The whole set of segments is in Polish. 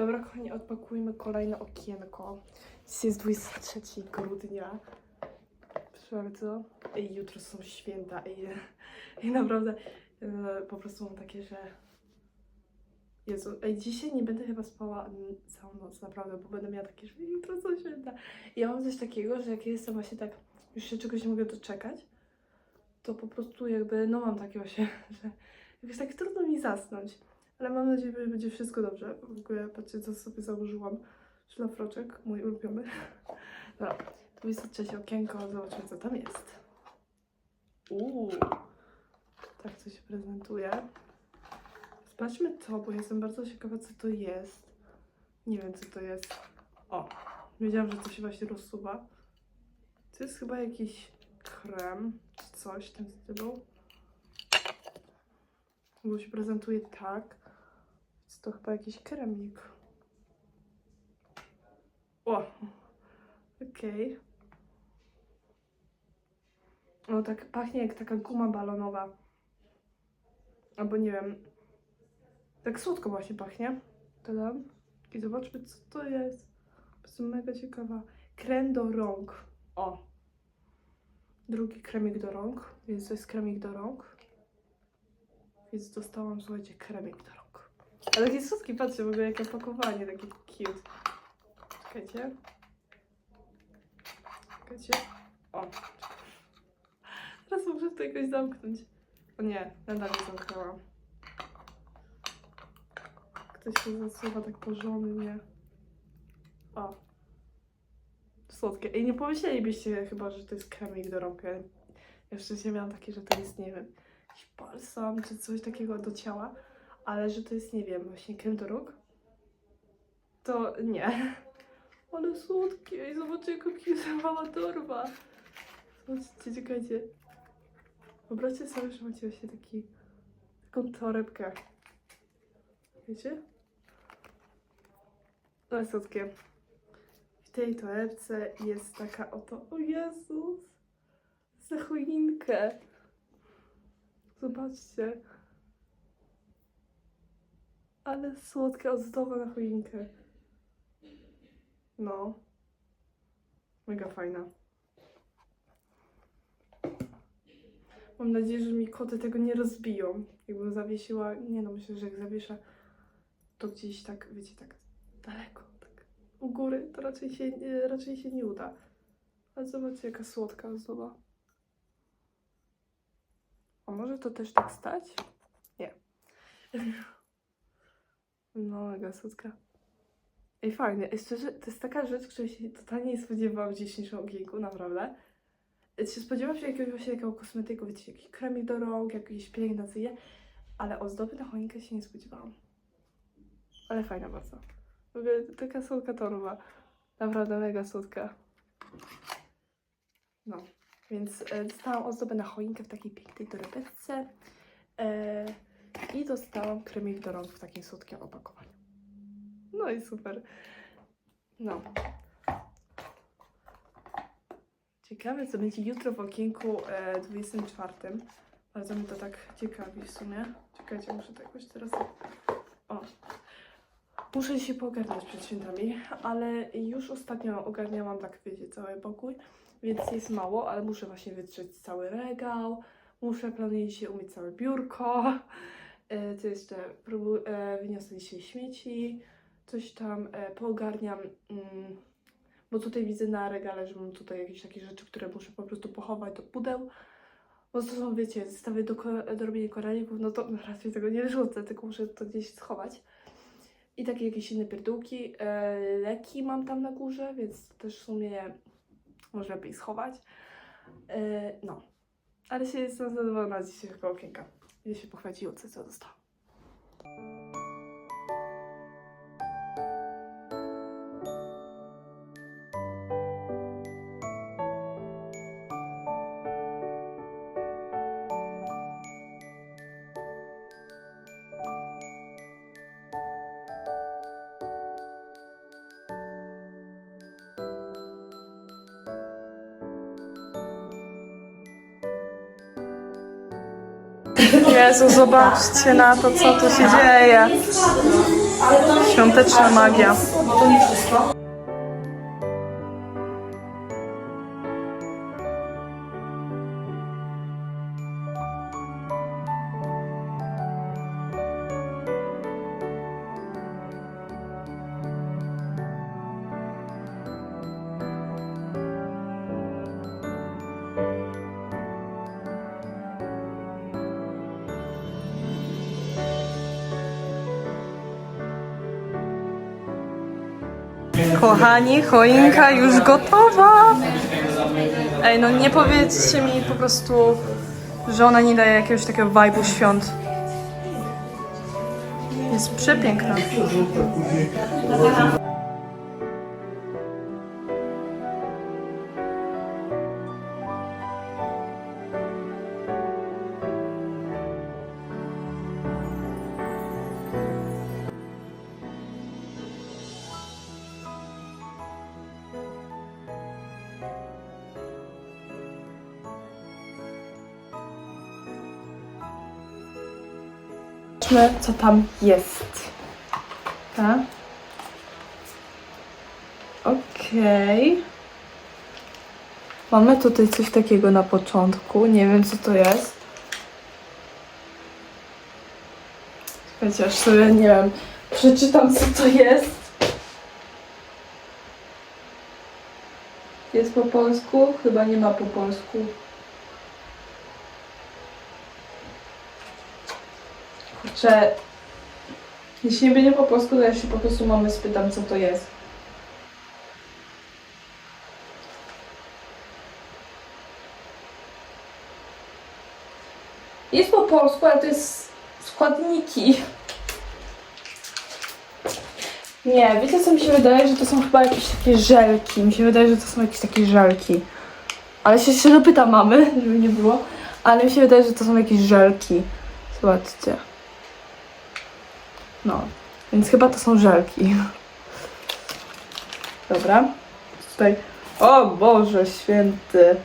Dobra, kochani, odpakujmy kolejne okienko. Dzisiaj jest 23 grudnia. Proszę bardzo. Ej, jutro są święta i, i naprawdę e, po prostu mam takie, że Jezu, ej, dzisiaj nie będę chyba spała całą noc, naprawdę, bo będę miała takie, że jutro są święta. Ja mam coś takiego, że jak jestem właśnie tak, już się czegoś nie mogę doczekać, to po prostu jakby, no mam takie właśnie, że jakoś tak trudno mi zasnąć. Ale mam nadzieję, że będzie wszystko dobrze. W ogóle patrzcie, co sobie założyłam. Szlafroczek, mój ulubiony. Dobra, 23 okienko, zobaczmy co tam jest. Uuu, tak to się prezentuje. Sprawdźmy to, bo jestem bardzo ciekawa, co to jest. Nie wiem, co to jest. O, wiedziałam, że to się właśnie rozsuwa. To jest chyba jakiś krem, czy coś w tym stylu. Bo się prezentuje tak. To chyba jakiś kremik. O! Okej. O, tak pachnie jak taka guma balonowa. Albo nie wiem. Tak słodko właśnie pachnie. Dodam. I zobaczmy, co to jest. Jestem mega ciekawa. Krem do rąk. O. Drugi kremik do rąk. Więc to jest kremik do rąk. Więc dostałam, słuchajcie, kremik do rąk. Ale taki słodki, patrzcie, w ogóle jakie opakowanie, takie cute. Czekajcie. Czekajcie. O. Teraz muszę to jakoś zamknąć. O nie, nadal nie zamknęłam. Ktoś się zasuwa tak porządnie. O. Słodkie. I nie pomyślelibyście chyba, że to jest kremik do rąk. Ja się miałam takie, że to jest, nie wiem, jakiś balsam czy coś takiego do ciała, ale że to jest, nie wiem, właśnie krem do róg, to nie. Ale słodkie i zobaczcie, jaka mała torba. Zobaczcie, czekajcie. Wyobraźcie sobie, że macie właśnie taki, taką torebkę. Wiecie? Ale słodkie. W tej torebce jest taka oto, o Jezus, za choinkę. Zobaczcie. Ale słodka ozdoba na choinkę. No. Mega fajna. Mam nadzieję, że mi koty tego nie rozbiją. Jakbym zawiesiła, nie no, myślę, że jak zawieszę to gdzieś tak, wiecie, tak daleko, tak u góry, to raczej się, nie- raczej się nie uda. Ale zobaczcie, jaka słodka ozdoba. A może to też tak stać? Nie. No, mega słodka. Ej, fajnie. Ej, Szczerze, to jest taka rzecz, której się totalnie nie spodziewałam w dzisiejszym okienku, naprawdę. Ej, Się spodziewałam się jakiegoś właśnie takiego kosmetyku, wiecie, jakiś kremik do rąk, jakiś pielęgnacyjny, ale ozdoby na choinkę się nie spodziewałam. Ale fajna bardzo. W ogóle taka słodka torba. Naprawdę mega słodka. No, więc e, dostałam ozdobę na choinkę w takiej pięknej torebeczce. E, I dostałam kremik do rąk w takim słodkim opakowaniu. No i super. No. Ciekawe, co będzie jutro w okienku e, 24. Bardzo mnie to tak ciekawi w sumie. Czekajcie, muszę to jakoś teraz... O. Muszę się poogarniać przed świętami, ale już ostatnio ogarniałam tak, wiecie, cały pokój, więc jest mało, ale muszę właśnie wytrzeć cały regał, muszę planuję się umyć całe biurko, e, co jeszcze, próbu- e, wyniosę dzisiaj śmieci, coś tam e, poogarniam, mm, bo tutaj widzę na regale, że mam tutaj jakieś takie rzeczy, które muszę po prostu pochować do pudeł, bo to są, wiecie, zestawy do, do robienia koralików, no to raczej tego nie wyrzucę, tylko muszę to gdzieś schować. I takie jakieś inne pierdółki. E, leki mam tam na górze, więc też w sumie może lepiej schować. E, no. Ale się jestem zadowolona z dzisiejszego okienka. Idę się pochwalić Julce, co dostałam. Jezu, zobaczcie na to, co tu się dzieje. Świąteczna magia. Kochani, choinka już gotowa. Ej, no nie powiedzcie mi po prostu, że ona nie daje jakiegoś takiego vibe'u świąt. Jest przepiękna. Zobaczmy, co tam jest. Tak? Okej. Mamy tutaj coś takiego na początku. Nie wiem, co to jest. Chociaż sobie, nie wiem, przeczytam, co to jest. Jest po polsku? Chyba nie ma po polsku. Kurczę, jeśli nie będzie po polsku, to ja się po prostu mamy spytam, co to jest. Jest po polsku, ale to jest składniki. Nie, wiecie co mi się wydaje, że to są chyba jakieś takie żelki. Mi się wydaje, że to są jakieś takie żelki. Ale się jeszcze dopytam mamy, żeby nie było. Ale mi się wydaje, że to są jakieś żelki. Zobaczcie. No, więc chyba to są żelki. Dobra. Tutaj. O Boże święty.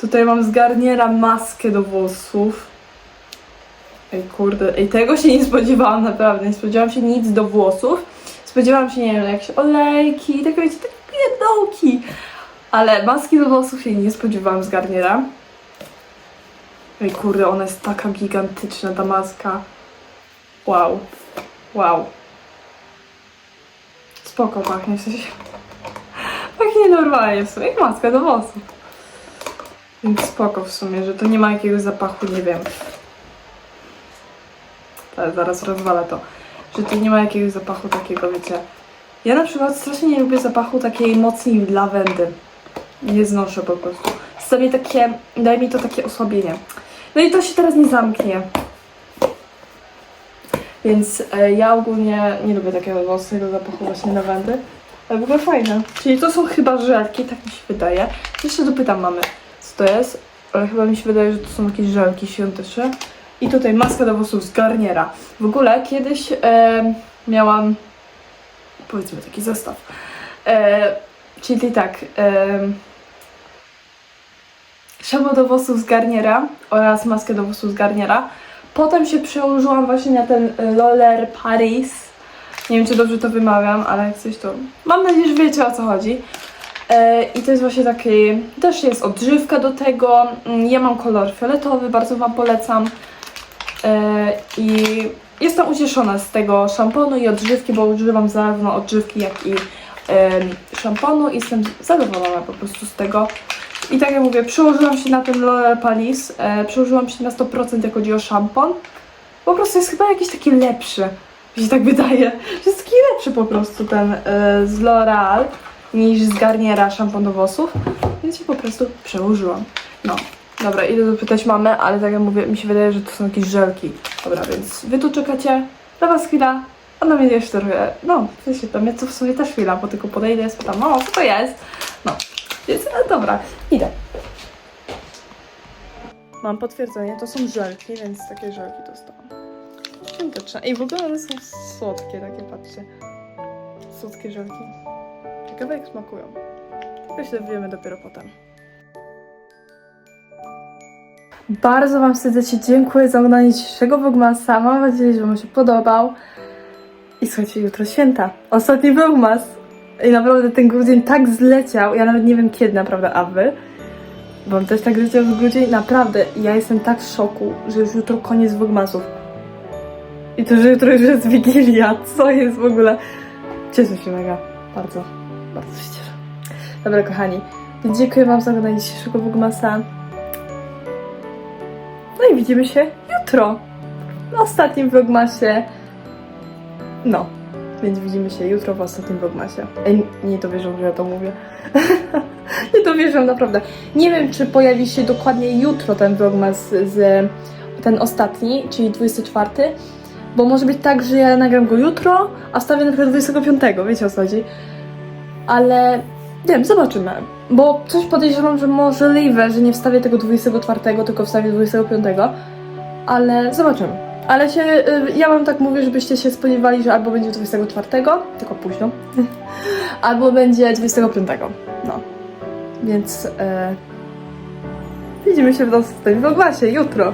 Tutaj mam z garniera maskę do włosów. Ej kurde, ej tego się nie spodziewałam naprawdę. Nie spodziewałam się nic do włosów. Spodziewałam się, nie wiem, jakieś olejki, takie wiecie, takie pierdołki. Ale maski do włosów się nie spodziewałam z garniera. Ej kurde, ona jest taka gigantyczna ta maska. Wow. Wow. Spoko pachnie, sensie... Pachnie normalnie w sumie, maska do włosów. Więc spoko w sumie, że to nie ma jakiegoś zapachu, nie wiem. Ale zaraz rozwalę to. Że to nie ma jakiegoś zapachu takiego, wiecie. Ja na przykład strasznie nie lubię zapachu takiej mocnej lawendy. Nie znoszę po prostu. Sobie takie, daje mi to takie osłabienie. No i to się teraz nie zamknie. Więc e, ja ogólnie nie lubię takiego mocnego zapachu właśnie lawendy. Ale w ogóle fajne. Czyli to są chyba żelki, tak mi się wydaje. Jeszcze dopytam mamy, co to jest. Ale chyba mi się wydaje, że to są jakieś żelki świąteczne. I tutaj maska do włosów z Garniera. W ogóle kiedyś e, miałam, powiedzmy taki zestaw. E, czyli tak, e, szambo do włosów z Garniera oraz maskę do włosów z Garniera. Potem się przełożyłam właśnie na ten y, Loller Paris. Nie wiem, czy dobrze to wymawiam, ale jak coś to... Mam nadzieję, że wiecie o co chodzi. E, I to jest właśnie taki... Też jest odżywka do tego. Mm, Ja mam kolor fioletowy, bardzo Wam polecam. E, I jestem ucieszona z tego szamponu i odżywki, bo używam zarówno odżywki, jak i szamponu. i Jestem zadowolona po prostu z tego. I tak jak mówię, przełożyłam się na ten L'Oreal Paris, e, przełożyłam się na 100% jak chodzi o szampon. Po prostu jest chyba jakiś taki lepszy, mi się tak wydaje, że jest taki lepszy po prostu ten e, z L'Oreal niż z Garniera szampon do włosów, więc się po prostu przełożyłam. No, dobra, idę dopytać mamę, ale tak jak mówię, mi się wydaje, że to są jakieś żelki. Dobra, więc wy tu czekacie, dla was chwila, a na mnie jeszcze trochę, no, w sensie dla mnie to w sumie też chwila, bo tylko podejdę, spytam, o, co to jest? No, więc e, dobra, idę. Mam potwierdzenie, to są żelki, więc takie żelki dostałam. Świąteczne. I w ogóle one są słodkie, takie patrzcie. Słodkie żelki. Ciekawe jak smakują. To się dowiemy dopiero potem. Bardzo Wam serdecznie dziękuję za oglądanie dzisiejszego Vlogmasa. Mam nadzieję, że Wam się podobał. I słuchajcie, jutro święta. Ostatni vlogmas. I naprawdę ten grudzień tak zleciał. Ja nawet nie wiem kiedy naprawdę, a wy? Bo też tak leciał z grudzień. Naprawdę, ja jestem tak w szoku, że już jutro koniec vlogmasów. I to, że jutro już jest Wigilia. Co jest w ogóle? Cieszę się mega. Bardzo, bardzo się cieszę. Dobra, kochani. Dziękuję wam za oglądanie dzisiejszego vlogmasa. No i widzimy się jutro. W ostatnim vlogmasie. No, więc widzimy się jutro w ostatnim vlogmasie. Ej, nie dowierzą, że ja to mówię. nie dowierzą, naprawdę. Nie wiem, czy pojawi się dokładnie jutro ten vlogmas z ten ostatni, czyli 24. Bo może być tak, że ja nagram go jutro, a wstawię na przykład 25, wiecie o co chodzi. Ale nie wiem, zobaczymy. Bo coś podejrzewam, że możliwe, że nie wstawię tego 24, tylko wstawię 25. Ale zobaczymy. Ale się, y, ja wam tak mówię, żebyście się spodziewali, że albo będzie 24, tylko późno, albo będzie 25. No. Więc y, widzimy się w następnym vlogmasie jutro.